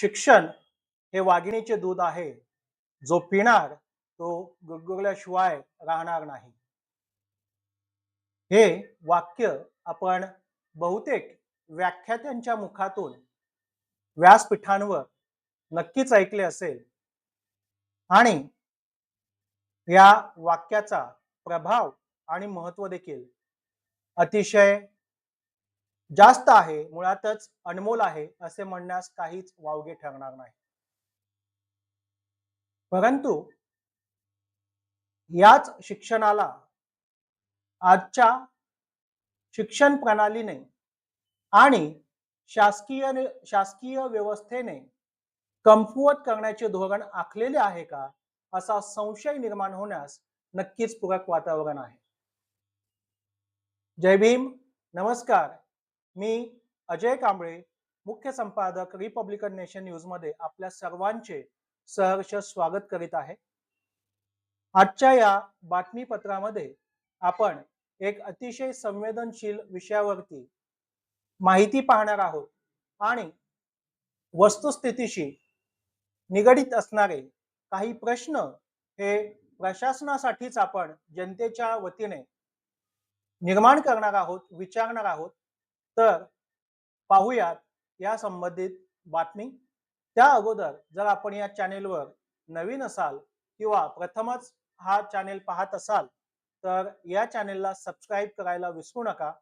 शिक्षण हे वाघिणीचे दूध आहे. जो पिणार तो गुरगुरल्याशिवाय राहणार नाही. हे वाक्य आपण बहुतेक व्याख्यात्यांच्या मुखातून व्यासपीठांवर नक्कीच ऐकले असेल. आणि या वाक्याचा प्रभाव आणि महत्त्व देखील अतिशय जास्त आहे मुळातच अनमोल आहे असे म्हणण्यास काहीच वावगे ठरणार नाही. परंतु याच शिक्षणाला आजच्या शिक्षण प्रणालीने आणि शासकीय शासकीय व्यवस्थेने कमकुवत करण्याचे धोरण आखलेले आहे का असा संशय निर्माण होण्यास नक्कीच पूरक वातावरण आहे. जय भीम. नमस्कार. मी अजय कांबळे मुख्य संपादक रिपब्लिकन नेशन न्यूजमध्ये आपल्या सर्वांचे सहर्ष स्वागत करीत आहे. आजच्या या बातमीपत्रामध्ये आपण एक अतिशय संवेदनशील विषयावरती माहिती पाहणार आहोत आणि वस्तुस्थितीशी निगडित असणारे काही प्रश्न हे प्रशासनासाठीच आपण जनतेच्या वतीने निर्माण करणार आहोत विचारणार आहोत. तर पाहूयात या संबंधित बातमी. त्या अगोदर जर आपण या चॅनेलवर नवीन असाल किंवा प्रथमच हा चॅनेल पाहत असाल तर या चॅनेलला सबस्क्राईब करायला विसरू नका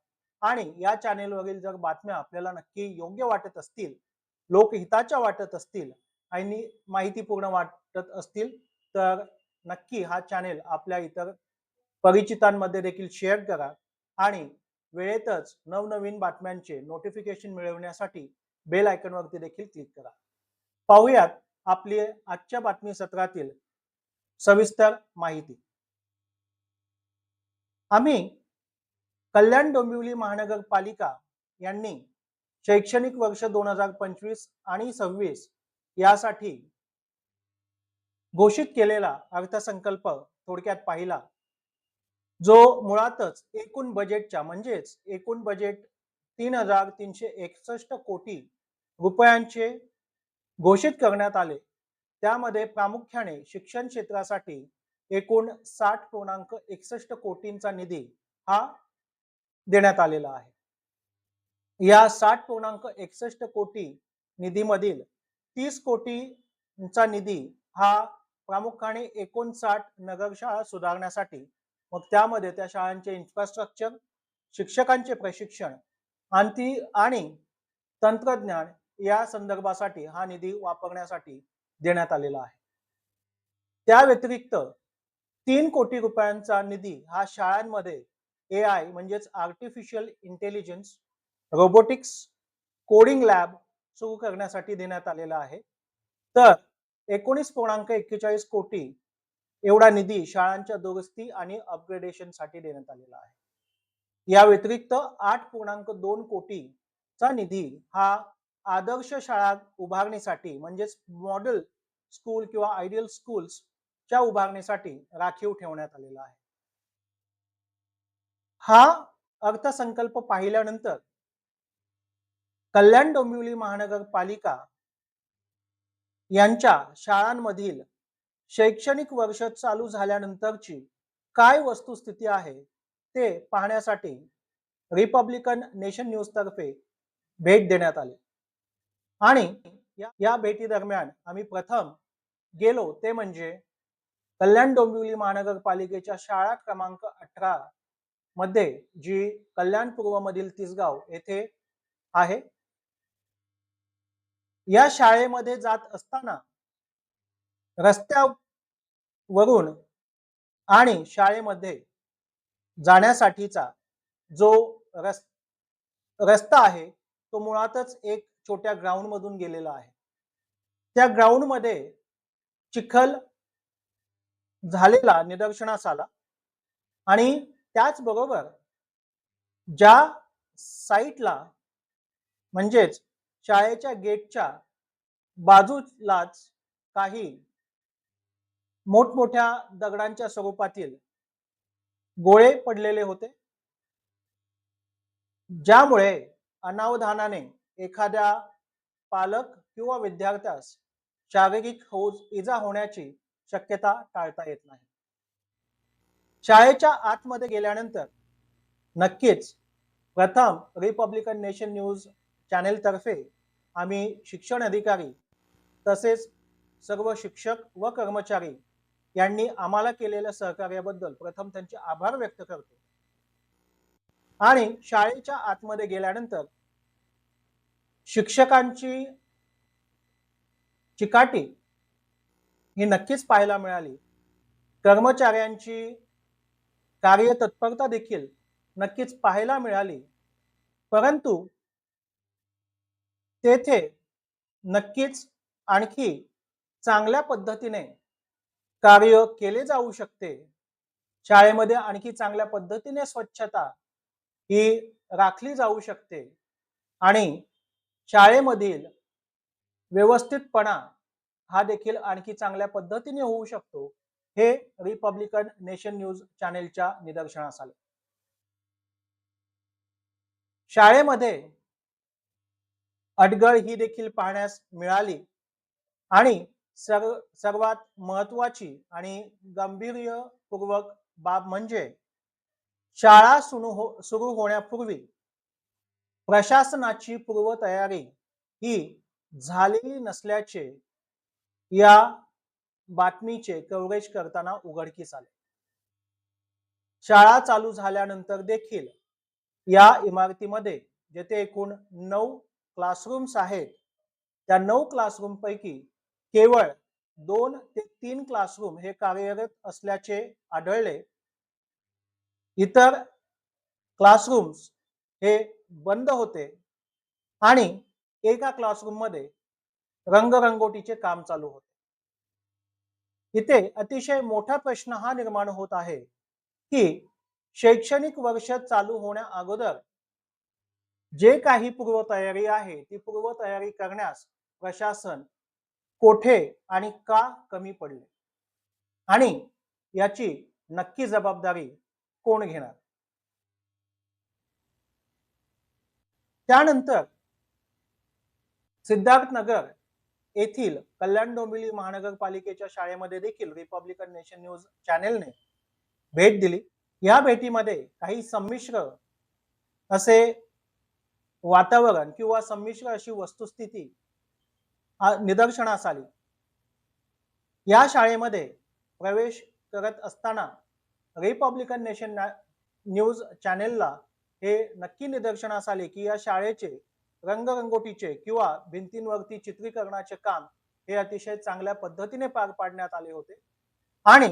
आणि या चॅनेलवरील जर बातम्या आपल्याला नक्की योग्य वाटत असतील लोकहिताच्या वाटत असतील आणि माहितीपूर्ण वाटत असतील तर नक्की हा चॅनेल आपल्या इतर परिचितांमध्ये देखील शेअर करा आणि वेळेतच नवनवीन बातम्यांचे नोटिफिकेशन मिळवण्यासाठी बेल आयकॉनवरती देखील क्लिक करा. पाहूयात आपली आजच्या बातमी सत्रातील सविस्तर माहिती. आम्ही कल्याण डोंबिवली महानगरपालिका यांनी शैक्षणिक वर्ष दोन हजार पंचवीस आणि सव्वीस यासाठी घोषित केलेला अर्थसंकल्प थोडक्यात पाहिला. जो मुळातच एकूण बजेटच्या म्हणजेच एकूण बजेट तीन हजार तीनशे एकसष्ट कोटी रुपयांचे घोषित करण्यात आले. त्यामध्ये प्रामुख्याने शिक्षण क्षेत्रासाठी एकूण साठ पूर्णांक एकसष्ट कोटींचा निधी हा देण्यात आलेला आहे. या साठ पूर्णांक एकसष्ट कोटी निधीमधील तीस कोटींचा निधी हा प्रामुख्याने एकोणसाठ नगरशाळा सुधारण्यासाठी मग त्यामध्ये त्या शाळांचे इन्फ्रास्ट्रक्चर शिक्षकांचे प्रशिक्षण आणि आणि तंत्रज्ञान या संदर्भासाठी हा निधी वापरण्यासाठी देण्यात आलेला आहे. त्या व्यतिरिक्त तीन कोटी रुपयांचा निधी हा शाळांमध्ये ए आय म्हणजेच artificial intelligence robotics coding lab सुरू करण्यासाठी देण्यात आलेला आहे. तर एकोणीस पूर्णांक एक्केचाळीस कोटी एवढा निधी शाळांच्या दुरुस्ती आणि अपग्रेडेशनसाठी देण्यात आलेला आहे. या व्यतिरिक्त आठ पूर्णांक दोन कोटीचा निधी हा आदर्श शाळा उभारणीसाठी म्हणजेच मॉडेल स्कूल किंवा आयडियल स्कूल्सच्या उभारणीसाठी राखीव ठेवण्यात आलेला आहे. हा अर्थसंकल्प पाहिल्यानंतर कल्याण डोंबिवली महानगरपालिका यांच्या शाळांमधील शैक्षणिक वर्ष चालू झाल्यानंतरची काय वस्तुस्थिती आहे ते पाहण्यासाठी रिपब्लिकन नेशन न्यूज तर्फे भेट देण्यात आली. आणि या भेटी दरम्यान आम्ही प्रथम गेलो ते म्हणजे कल्याण डोंबिवली महानगरपालिकेच्या शाळा क्रमांक अठरा मध्ये जी कल्याण पूर्वमधील तिसगाव येथे आहे. या शाळेमध्ये जात असताना वरून आणि शाळेमध्ये जाण्यासाठीचा जो रस रस्ता आहे तो मुळातच एक छोट्या ग्राउंड मधून गेलेला आहे. त्या ग्राउंडमध्ये चिखल झालेला निदर्शनास आला आणि त्याचबरोबर ज्या साईटला म्हणजेच शाळेच्या गेटच्या बाजूलाच काही मोठमोठ्या दगडांच्या स्वरूपातील गोळे पडलेले होते. ज्यामुळे अनावधानाने एखाद्या पालक किंवा विद्यार्थ्यास शारीरिक हो इजा होण्याची शक्यता टाळता येत नाही. शाळेच्या आतमध्ये गेल्यानंतर नक्कीच प्रथम रिपब्लिकन नेशन न्यूज चॅनेल तर्फे आम्ही शिक्षण अधिकारी तसेच सर्व शिक्षक व कर्मचारी यांनी आम्हाला केलेल्या सहकार्याबद्दल प्रथम त्यांचे आभार व्यक्त करतो. आणि शाळेच्या आतमध्ये गेल्यानंतर शिक्षकांची चिकाटी ही नक्कीच पाहायला मिळाली. कर्मचाऱ्यांची कार्यतत्परता देखील नक्कीच पाहायला मिळाली. परंतु तेथे नक्कीच आणखी चांगल्या पद्धतीने कार्य केले जाऊ शकते. शाळेमध्ये आणखी चांगल्या पद्धतीने स्वच्छता ही राखली जाऊ शकते. आणि शाळेमधील व्यवस्थितपणा हा देखील आणखी चांगल्या पद्धतीने होऊ शकतो हे रिपब्लिकन नेशन न्यूज चॅनेलच्या निदर्शनास आले शाळेमध्ये अडगळ ही देखील पाहण्यास मिळाली आणि सर्व सर्वात महत्वाची आणि गांभीर्यपूर्वक बाब म्हणजे शाळा सुरू हो सुरू होण्यापूर्वी प्रशासनाची पूर्वतयारी ही झालेली नसल्याचे या बातमीचे कव्हरेज करताना उघडकीस आले. शाळा चालू झाल्यानंतर देखील या इमारतीमध्ये जेथे एकूण नऊ क्लासरूम्स आहेत त्या नऊ क्लासरूम पैकी केवळ दोन ते तीन क्लासरूम हे कार्यरत असल्याचे आढळले. इतर क्लासरूम्स हे बंद होते आणि एका क्लासरूममध्ये रंगरंगोटीचे काम चालू होते. इथे अतिशय मोठा प्रश्न हा निर्माण होत आहे की शैक्षणिक वर्ष चालू होण्या अगोदर जे काही पूर्वतयारी आहे ती पूर्वतयारी करण्यास प्रशासन कोठे आणि का कमी पडले? आणि याची नक्की जबाबदारी कोण घेणार? त्यानंतर सिद्धार्थनगर येथील कल्याण डोंबिवली महानगरपालिकेच्या शाळेमध्ये देखील रिपब्लिकन नेशन न्यूज चॅनेलने भेट दिली. या भेटीमध्ये काही संमिश्र असे वातावरण किंवा संमिश्र अशी वस्तुस्थिती निदर्शनास आली या शाळेमध्ये प्रवेश करत असताना रिपब्लिकन नेशन न्यूज चॅनेलला हे नक्की निदर्शनास आले की या शाळेचे रंगरंगोटीचे किंवा भिंतींवरती चित्रीकरणाचे काम हे अतिशय चांगल्या पद्धतीने पार पाडण्यात आले होते. आणि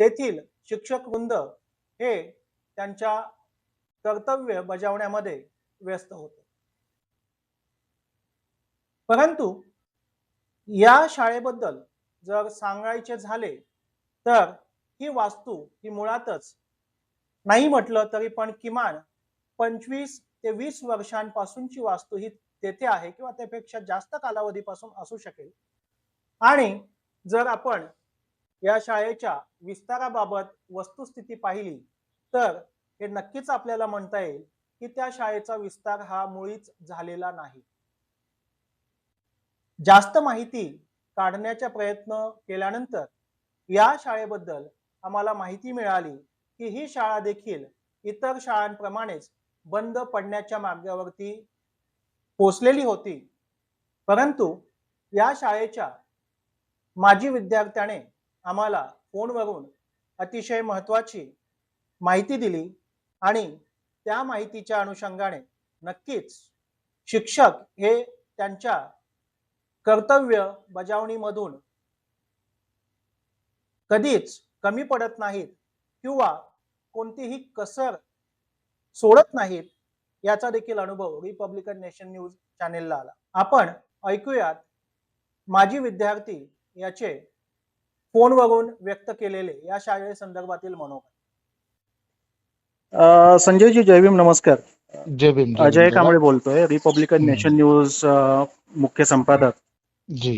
तेथील शिक्षक वृंद हे त्यांच्या कर्तव्य बजावण्यामध्ये व्यस्त होते. परंतु या शाळेबद्दल जर सांगायचे झाले तर ही वास्तू ही मुळातच नाही म्हटलं तरी पण किमान पंचवीस ते वीस वर्षांपासूनची वास्तू ही तेथे आहे किंवा त्यापेक्षा जास्त कालावधीपासून असू शकेल. आणि जर आपण या शाळेच्या विस्ताराबाबत वस्तुस्थिती पाहिली तर हे नक्कीच आपल्याला म्हणता येईल की त्या शाळेचा विस्तार हा मुळीच झालेला नाही. जास्त माहिती काढण्याचा प्रयत्न केल्यानंतर या शाळेबद्दल आम्हाला माहिती मिळाली की ही शाळा देखील इतर शाळांप्रमाणेच बंद पडण्याच्या मार्गावरती पोचलेली होती. परंतु या शाळेच्या माजी विद्यार्थ्याने आम्हाला फोनवरून अतिशय महत्वाची माहिती दिली आणि त्या माहितीच्या अनुषंगाने नक्कीच शिक्षक हे त्यांच्या कर्तव्य बजावणीमधून कधीच कमी पडत नाहीत किंवा कोणतीही कसर सोडत नाहीत याचा देखील अनुभव रिपब्लिकन नेशन न्यूज चॅनेलला आला. आपण ऐकूयात माजी विद्यार्थी याचे फोनवरून व्यक्त केलेले या शाळे संदर्भातील मनोगत. अ, संजयजी जयभीम नमस्कार. जय भीम जय अजय भीम. कांबळे बोलतोय रिपब्लिकन. नेशन न्यूज मुख्य संपादक.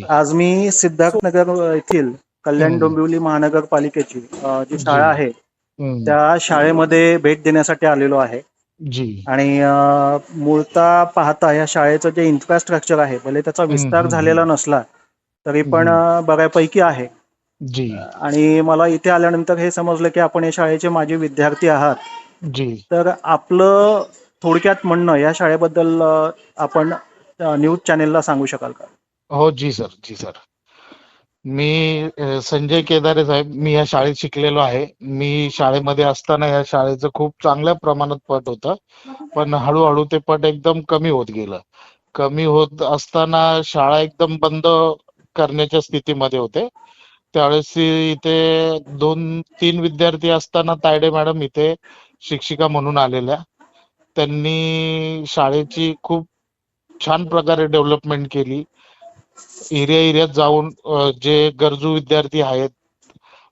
आज मी सिद्धार्थनगर येथील कल्याण. डोंबिवली महानगरपालिकेची जी शाळा. आहे. त्या शाळेमध्ये भेट देण्यासाठी आलेलो आहे जी. आणि मूळतः पाहता या शाळेचं जे इन्फ्रास्ट्रक्चर आहे, भले त्याचा विस्तार झालेला. नसला, तरी पण बऱ्यापैकी आहे. जी. आणि मला इथे आल्यानंतर हे समजलं, की आपण या शाळेचे माजी विद्यार्थी आहात. जी. तर आपलं थोडक्यात म्हणणं या शाळेबद्दल आपण न्यूज चॅनेलला सांगू शकाल का? हो, जी सर, जी सर. मी अ, संजय केदारे साहेब, मी या शाळेत शिकलेलो आहे. मी शाळेमध्ये असताना या शाळेचं खूप चांगल्या प्रमाणात पट होतं. पण हळूहळू ते पट एकदम कमी होत गेलं. कमी होत असताना शाळा एकदम बंद करण्याच्या स्थितीमध्ये होते. त्यावेळेस इथे 2-3 विद्यार्थी असताना तायडे मॅडम इथे शिक्षिका म्हणून आलेल्या. त्यांनी शाळेची खूप छान प्रकारे डेव्हलपमेंट केली. एरिया-एरियात जाऊन जे गरजू विद्यार्थी आहेत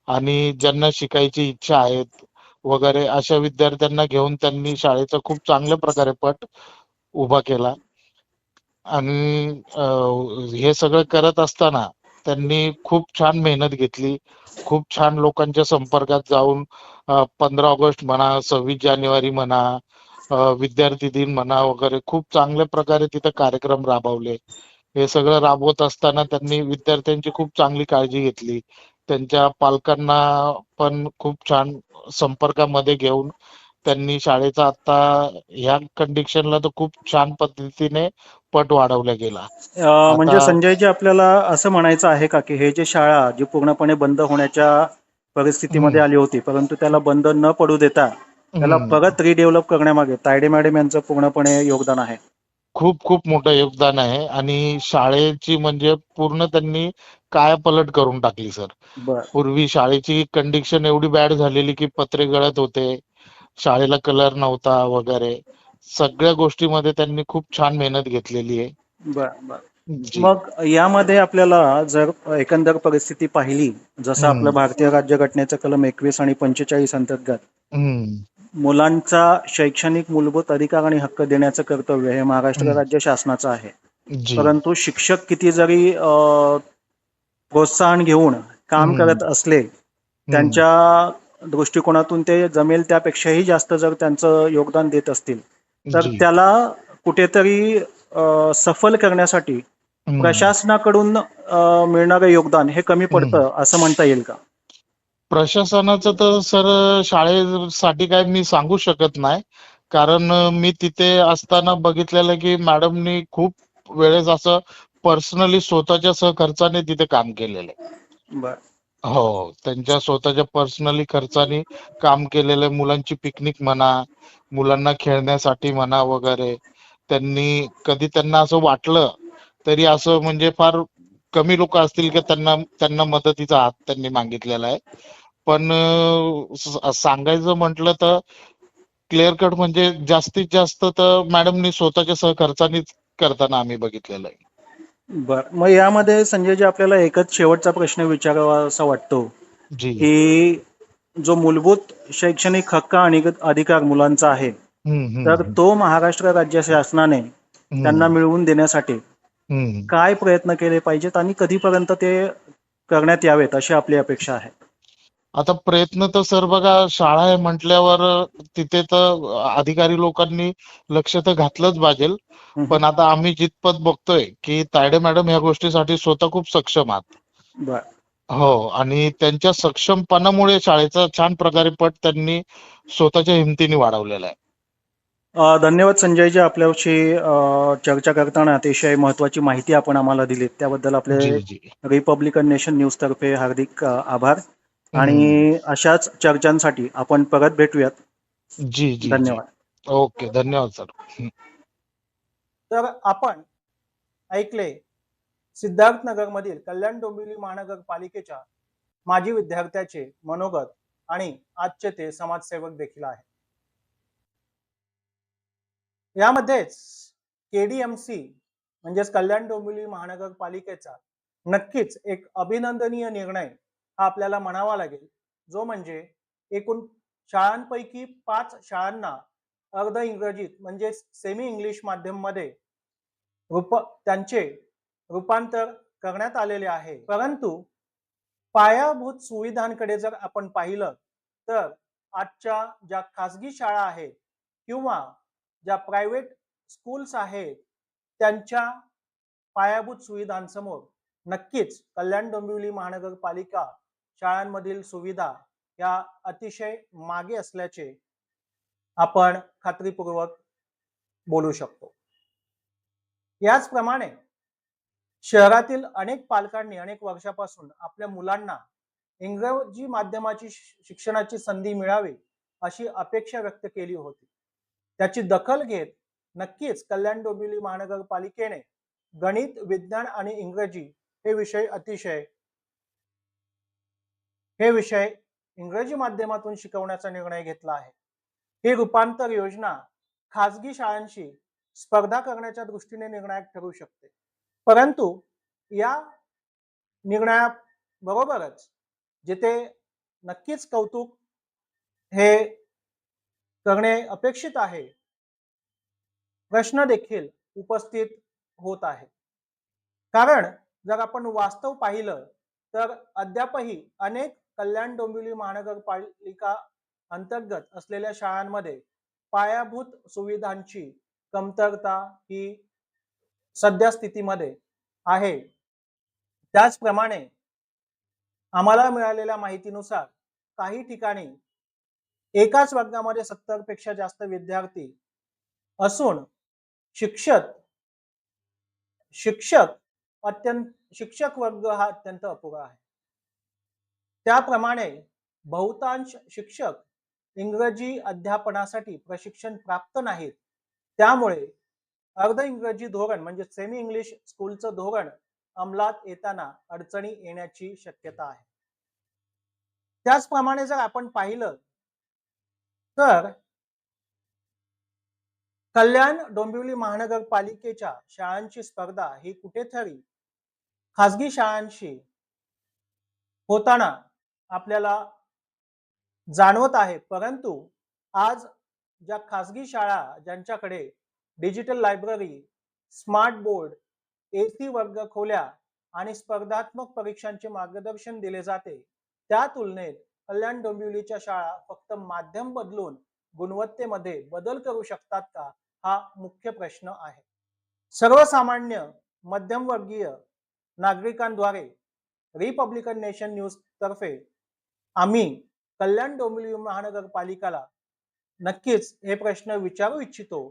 आणि ज्यांना शिकायची इच्छा आहेत वगैरे अशा विद्यार्थ्यांना घेऊन त्यांनी शाळेचा खूप चांगल्या प्रकारे पट उभा केला. आणि हे सगळं करत असताना त्यांनी खूप छान मेहनत घेतली. खूप छान लोकांच्या संपर्कात जाऊन पंधरा ऑगस्ट म्हणा, 26 जानेवारी म्हणा, विद्यार्थी दिन म्हणा वगैरे खूप चांगल्या प्रकारे तिथे कार्यक्रम राबवले. हे सगळं राबवत असताना त्यांनी विद्यार्थ्यांची खूप चांगली काळजी घेतली. त्यांच्या पालकांना पण खूप छान संपर्कामध्ये घेऊन त्यांनी शाळेचा आता ह्या कंडिशनला तर खूप छान पद्धतीने पट वाढवला गेला. म्हणजे संजयजी आपल्याला असं म्हणायचं आहे का, की हे जे शाळा जी पूर्णपणे बंद होण्याच्या परिस्थितीमध्ये. आली होती, परंतु त्याला बंद न पडू देता त्याला. परत रिडेव्हलप करण्यामागे तायडे मॅडम यांचं पूर्णपणे योगदान आहे. खूप-खूप मोठं योगदान आहे आणि शाळेची म्हणजे पूर्ण त्यांनी कायापलट करून टाकली सर. पूर्वी शाळेची कंडिशन एवढी बॅड झालेली, की पत्रे गळत होते. शाळेला कलर नव्हता वगैरे. सगळ्या गोष्टीमध्ये त्यांनी खूप छान मेहनत घेतलेली आहे. मग यामध्ये आपल्याला जर एकंदर परिस्थिती पाहिली, जसं आपलं. भारतीय राज्यघटनेचं कलम 21 आणि 45 अंतर्गत. मुलांचा शैक्षणिक मूलभूत अधिकार आणि हक्क देण्याचं कर्तव्य हे महाराष्ट्र. राज्य शासनाचं आहे. परंतु शिक्षक किती जरी प्रोत्साहन घेऊन काम करत. असले. त्यांच्या दृष्टिकोनातून ते जमेल त्यापेक्षाही जास्त जर त्यांचं योगदान देत असतील, तर. त्याला कुठेतरी सफल करण्यासाठी. प्रशासनाकडून मिळणारं योगदान हे कमी हं. पडतं असं म्हणता येईल का? प्रशासनाचं तर सर शाळेसाठी काय मी सांगू शकत नाही. कारण मी तिथे असताना बघितलेलं की मॅडमनी खूप वेळेस असं पर्सनली स्वतःच्या सहखर्चाने तिथे काम केलेलं आहे. बरं. हो. त्यांच्या स्वतःच्या पर्सनली खर्चाने काम केलेलं आहे. मुलांची पिकनिक म्हणा, मुलांना खेळण्यासाठी म्हणा वगैरे. त्यांनी कधी त्यांना असं वाटलं, तरी असं म्हणजे फार कमी लोकं असतील की त्यांना त्यांना मदतीचा हात त्यांनी मागितलेला आहे. पण सांगायचं म्हटलं तर क्लिअर कट म्हणजे जास्तीत जास्त तर मॅडमनी स्वतःच्या सहखर्चानेच करताना आम्ही बघितलेलं आहे. बरं. मग यामध्ये संजयजी आपल्याला एकच शेवटचा प्रश्न विचारावासा वाटतो, जी. की जो मूलभूत शैक्षणिक हक्क आणि अधिकार मुलांचा आहे, तर. तो महाराष्ट्र राज्य शासनाने त्यांना. मिळवून देण्यासाठी. काय प्रयत्न केले पाहिजेत आणि कधीपर्यंत ते करण्यात यावेत अशी आपली अपेक्षा आहे? आता प्रयत्न तर सर बघा शाळा आहे म्हटल्यावर तिथे तर अधिकारी लोकांनी लक्ष तर घातलंच पाहिजेल. हं. पण आता आम्ही जितपत बघतोय, की तायडे मॅडम ह्या गोष्टीसाठी स्वतः खूप सक्षम आहात. हो आणि त्यांच्या सक्षमपणामुळे शाळेचा छान प्रकारे पट त्यांनी स्वतःच्या हिमतीने वाढवलेला आहे. धन्यवाद संजयजी आपल्याशी चर्चा करताना अतिशय महत्त्वाची माहिती आपण आम्हाला दिलीत. त्याबद्दल आपले. रिपब्लिकन नेशन न्यूजतर्फे हार्दिक अ, आभार. आणि अशाच चर्चांसाठी आपण परत भेटूयात. जी, जी, जी. धन्यवाद. ओके. धन्यवाद सर. तर आपण ऐकले सिद्धार्थनगरमधील कल्याण डोंबिवली महानगरपालिकेच्या माजी विद्यार्थ्याचे मनोगत आणि आजचे ते समाजसेवक देखील आहेत. यामध्येच केडीएमसी म्हणजेच कल्याण डोंबिवली महानगरपालिकेचा नक्कीच एक अभिनंदनीय निर्णय हा आपल्याला म्हणावा लागेल, जो म्हणजे एकूण शाळांपैकी पाच शाळांना अर्ध इंग्रजीत म्हणजे सेमी इंग्लिश माध्यममध्ये रूप त्यांचे रूपांतर करण्यात आलेले आहे. परंतु पायाभूत सुविधांकडे जर आपण पाहिलं, तर आजच्या ज्या खासगी शाळा आहेत, किंवा ज्या प्रायव्हेट स्कूल्स आहेत त्यांच्या पायाभूत सुविधांसमोर नक्कीच कल्याण डोंबिवली महानगरपालिका शाळांमधील सुविधा या अतिशय मागे असल्याचे आपण खात्रीपूर्वक बोलू शकतो. याचप्रमाणे शहरातील अनेक पालकांनी अनेक वर्षापासून आपल्या मुलांना इंग्रजी माध्यमाची शिक्षणाची संधी मिळावी अशी अपेक्षा व्यक्त केली होती. त्याची दखल घेत नक्कीच कल्याण डोंबिवली महानगरपालिकेने गणित विज्ञान आणि इंग्रजी हे विषय अतिशय हे विषय इंग्रजी माध्यमातून शिकवण्याचा निर्णय घेतला आहे. ही रूपांतर योजना खाजगी शाळांशी स्पर्धा करण्याच्या दृष्टीने निर्णायक ठरू शकते. परंतु या निर्णयाबरोबरच जिथे नक्कीच कौतुक हे करणे अपेक्षित आहे. प्रश्न देखील उपस्थित होत आहे. कारण जर आपण वास्तव पाहिलं तर अद्यापही अनेक कल्याण डोंबिवली महानगरपालिका अंतर्गत असलेल्या शाळांमध्ये पायाभूत सुविधांची कमतरता ही सध्या स्थितीमध्ये आहे. त्याचप्रमाणे आम्हाला मिळालेल्या माहितीनुसार काही ठिकाणी एकाच वर्गामध्ये सत्तरपेक्षा जास्त विद्यार्थी असून शिक्षक शिक्षक अत्यंत शिक्षक वर्ग हा अत्यंत अपुरा आहे. त्याप्रमाणे बहुतांश शिक्षक इंग्रजी अध्यापनासाठी प्रशिक्षण प्राप्त नाहीत. त्यामुळे अर्ध इंग्रजी धोरण म्हणजे सेमी इंग्लिश स्कूलचं धोरण अंमलात येताना अडचणी येण्याची शक्यता आहे. त्याचप्रमाणे जर आपण पाहिलं तर कल्याण डोंबिवली महानगरपालिकेच्या शाळांची स्पर्धा ही कुठेतरी खासगी शाळांशी होताना आपल्याला जाणवत आहे. परंतु आज ज्या खासगी शाळा ज्यांच्याकडे digital library smart board AC वर्ग खोल्या आणि स्पर्धात्मक परीक्षांचे मार्गदर्शन दिले जाते त्या तुलनेत कल्याण डोंबिवलीच्या शाळा फक्त माध्यम बदलून गुणवत्तेमध्ये बदल करू शकतात का हा मुख्य प्रश्न आहे. सर्वसामान्य मध्यमवर्गीय नागरिकांद्वारे रिपब्लिकन नेशन न्यूज तर्फे आम्ही कल्याण डोंबिवली महानगरपालिकाला नक्कीच हे प्रश्न विचारू इच्छितो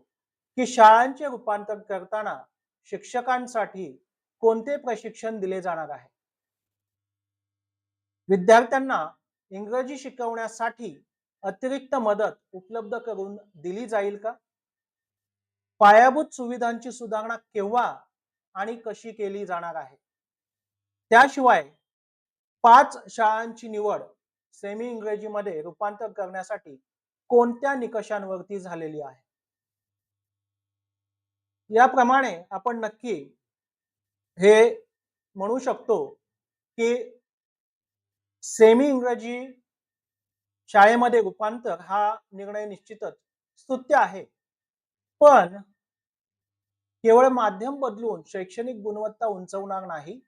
की शाळांचे रूपांतर करताना शिक्षकांसाठी कोणते प्रशिक्षण दिले जाणार आहे? विद्यार्थ्यांना इंग्रजी शिकवण्यासाठी अतिरिक्त मदत उपलब्ध करून दिली जाईल का? पायाभूत सुविधांची सुधारणा केव्हा आणि कशी केली जाणार आहे? त्याशिवाय पाच शाळांची निवड सेमी इंग्रजीमध्ये रूपांतर करण्यासाठी कोणत्या निकषांवरती झालेली आहे? याप्रमाणे आपण नक्की हे म्हणू शकतो की सेमी इंग्रजी शाळेमध्ये रूपांतर हा निर्णय निश्चितच स्तुत्य आहे. पण केवळ माध्यम बदलून शैक्षणिक गुणवत्ता उंचवणार नाही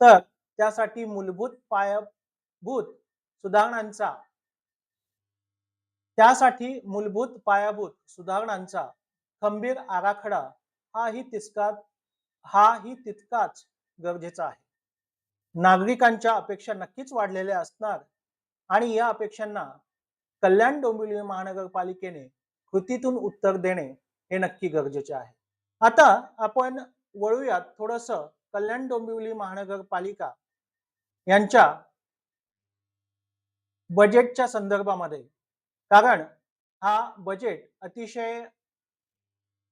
तर त्यासाठी मूलभूत पायाभूत सुधारणांचा त्यासाठी मूलभूत पायाभूत सुधारणांचा खंबीर आराखडा हाही तितकाच हाही तितकाच गरजेचा आहे. नागरिकांच्या अपेक्षा नक्कीच वाढलेल्या असणार आणि या अपेक्षांना कल्याण डोंबिवली महानगरपालिकेने कृतीतून उत्तर देणे हे नक्की गरजेचे आहे. आता आपण वळूयात थोडस कल्याण डोंबिवली महानगरपालिका यांच्या बजेटच्या संदर्भामध्ये. कारण हा बजेट अतिशय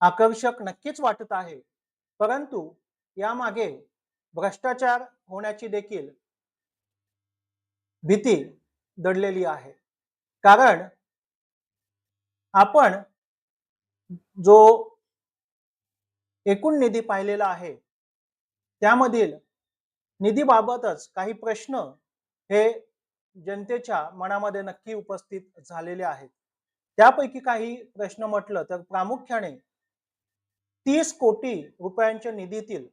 आकर्षक नक्कीच वाटत आहे. परंतु यामागे भ्रष्टाचार होण्याची देखील भीती दडलेली आहे. कारण आपण जो एकूण निधी पाहिलेला आहे त्यामधील निधीबाबतच काही प्रश्न हे जनतेच्या मनामध्ये नक्की उपस्थित झालेले आहेत. त्यापैकी काही प्रश्न म्हटलं तर प्रामुख्याने तीस कोटी रुपयांच्या निधीतील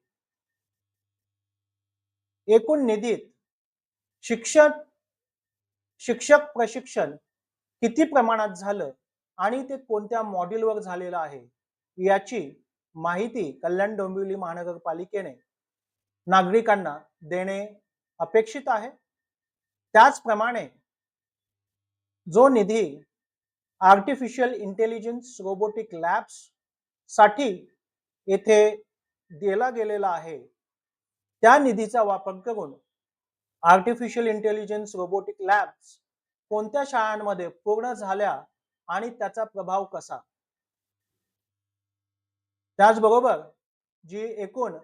एकूण निधीत शिक्षक शिक्षक प्रशिक्षण किती प्रमाणात झालं आणि ते कोणत्या मॉड्यूलवर झालेलं आहे याची माहिती कल्याण डोंबिवली महानगरपालिकेने नागरिकांना देणे अपेक्षित आहे. त्याचप्रमाणे जो निधी आर्टिफिशियल इंटेलिजन्स रोबोटिक लॅब्ससाठी येथे दिला गेलेला आहे त्या निधीचा वापर करून आर्टिफिशियल इंटेलिजन्स रोबोटिक लॅब्स कोणत्या शाळांमध्ये पूर्ण झाल्या आणि त्याचा प्रभाव कसा? त्याचबरोबर जी एकूण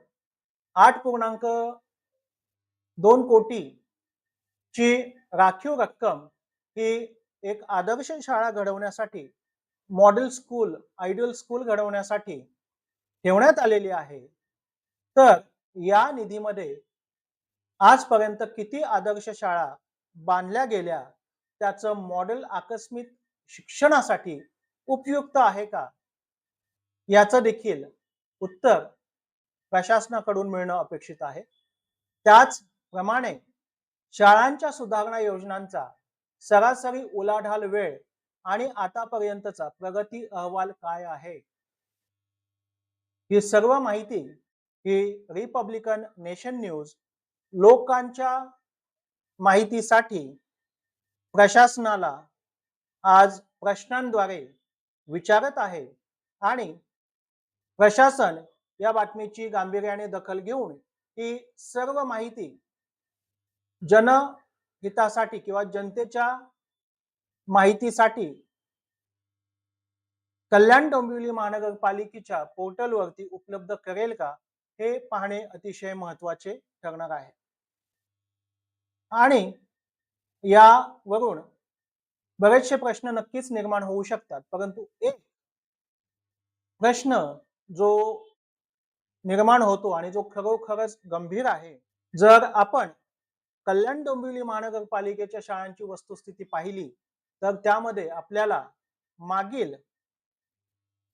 आठ पूर्णांक दोन कोटी ची राखीव रक्कम ही एक आदर्श शाळा घडवण्यासाठी मॉडेल स्कूल आयडियल स्कूल घडवण्यासाठी ठेवण्यात आलेली आहे. तर या निधीमध्ये आजपर्यंत किती आदर्श शाळा बांधल्या गेल्या त्याचं मॉडेल आकस्मित शिक्षणासाठी उपयुक्त आहे का? याचं देखील उत्तर प्रशासनाकडून मिळणं अपेक्षित आहे. त्याचप्रमाणे शाळांच्या सुधारणा योजनांचा सरासरी उलाढाल वेळ आणि आतापर्यंतचा प्रगती अहवाल काय आहे? ही सर्व माहिती ही रिपब्लिकन नेशन न्यूज लोकांच्या माहितीसाठी प्रशासनाला आज प्रश्नांद्वारे विचारत आहे आणि प्रशासन या बातमीची गांभीर्याने दखल घेऊन ही सर्व माहिती जनहितासाठी किंवा जनतेच्या माहितीसाठी कल्याण डोंबिवली महानगरपालिकेच्या पोर्टलवरती उपलब्ध करेल का? हे पाहणे अतिशय महत्त्वाचे ठरणार आहे. आणि यावरून बरेचसे प्रश्न नक्कीच निर्माण होऊ शकतात परंतु एक प्रश्न जो निर्माण होतो आणि जो खरोखरच गंभीर आहे जर आपण कल्याण डोंबिवली महानगरपालिकेच्या शाळांची वस्तुस्थिती पाहिली तर त्यामध्ये आपल्याला मागील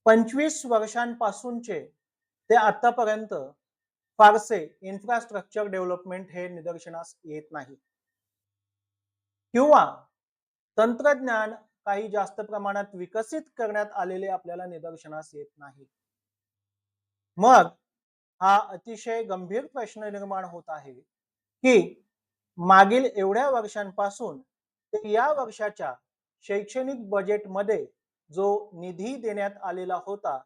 पंचवीस वर्षांपासूनचे ते आतापर्यंत फारसे इन्फ्रास्ट्रक्चर डेव्हलपमेंट हे निदर्शनास येत नाही. किंवा तंत्रज्ञान काही जास्त प्रमाणात विकसित करण्यात आलेले आपल्याला निदर्शनास येत नाही. मग हा अतिशय गंभीर प्रश्न निर्माण होत आहे की मागील एवढ्या वर्षांपासून ते या वर्षाच्या शैक्षणिक बजेटमध्ये जो निधी देण्यात आलेला होता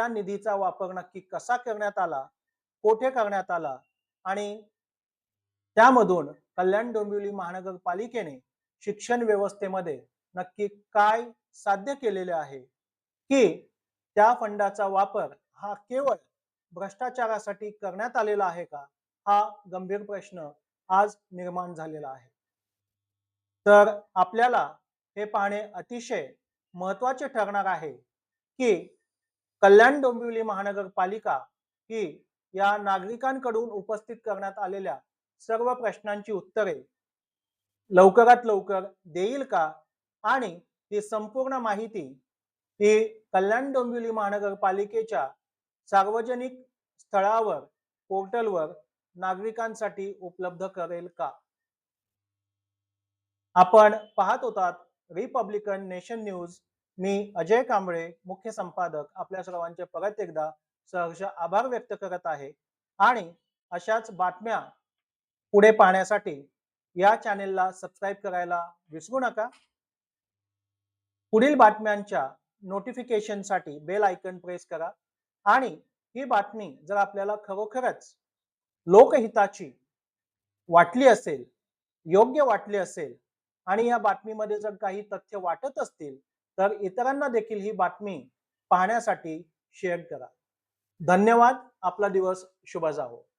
त्या निधीचा वापर नक्की कसा करण्यात आला कोठे करण्यात आला आणि त्यामधून कल्याण डोंबिवली महानगरपालिकेने शिक्षण व्यवस्थेमध्ये नक्की काय साध्य केलेले आहे की त्या फंडाचा वापर हा केवळ भ्रष्टाचारासाठी करण्यात आलेला आहे का हा गंभीर प्रश्न आज निर्माण झालेला आहे. तर आपल्याला हे पाहणे अतिशय महत्त्वाचे ठरणार आहे की कल्याण डोंबिवली महानगरपालिका ही या नागरिकांकडून उपस्थित करण्यात आलेल्या सर्व प्रश्नांची उत्तरे लवकरात लवकर देईल का? आणि ही संपूर्ण माहिती ही कल्याण डोंबिवली महानगरपालिकेच्या सार्वजनिक स्थळावर पोर्टलवर नागरिकांसाठी उपलब्ध करेल का? आपण पाहत होतात रिपब्लिकन नेशन न्यूज मी अजय कांबळे मुख्य संपादक आपल्या सर्वांचे परत एकदा सहर्ष आभार व्यक्त करत आहे. आणि अशाच बातम्या पुढे पाहण्यासाठी या चॅनेलला सबस्क्राईब करायला विसरू नका. पुढील बातम्यांच्या नोटिफिकेशनसाठी बेल आयकन प्रेस करा. आणि ही बातमी जर आपल्याला खरोखरच लोकहिताची वाटली असेल योग्य वाटली असेल आणि या बातमीमध्ये जर काही तथ्य वाटत असतील तर इतरांना देखील ही बातमी पाहण्यासाठी शेअर करा. धन्यवाद. आपला दिवस शुभ जावो.